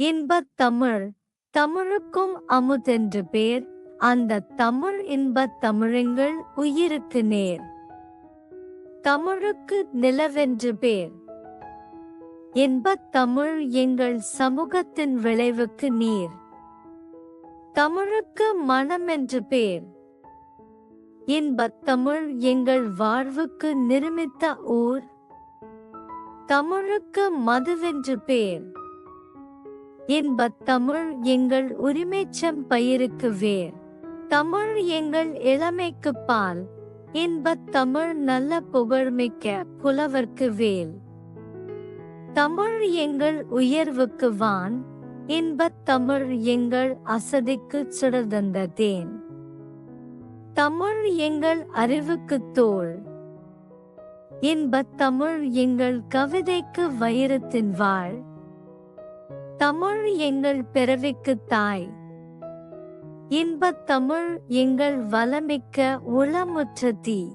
இன்பத் தமிழ். தமிழுக்கும் அமுதென்று பேர். அந்த தமிழ் இன்பத் தமிழெங்கள் உயிருக்கு நேர். தமிழுக்கு நிலவென்று பேர். இன்பத் தமிழ் எங்கள் சமூகத்தின் விளைவுக்கு நீர். தமிழுக்கு மனம் என்று பேர். இன்பத் தமிழ் எங்கள் வாழ்வுக்கு நிர்மித்த ஊர். தமிழுக்கு மதுவென்று பேர். இன்பத் தமிழ் எங்கள் உரிமைச்சம் பயிருக்கு வேர். தமிழ் எங்கள் இளமைக்கு பால். இன்பத் தமிழ் நல்ல புகழ்மிக்க புலவர்க்கு வேல். தமிழ் எங்கள் உயர்வுக்கு வான். இன்பத் தமிழ் எங்கள் அசதிக்கு சுடர்தந்த தேன். தமிழ் எங்கள் அறிவுக்கு தோல். இன்பத் தமிழ் எங்கள் கவிதைக்கு வைரத்தின் வாழ். தமிழ் எங்கள் பிறவிக்கு தாய். இன்பத் தமிழ் எங்கள் வளமிக்க உளமுற்ற தீ.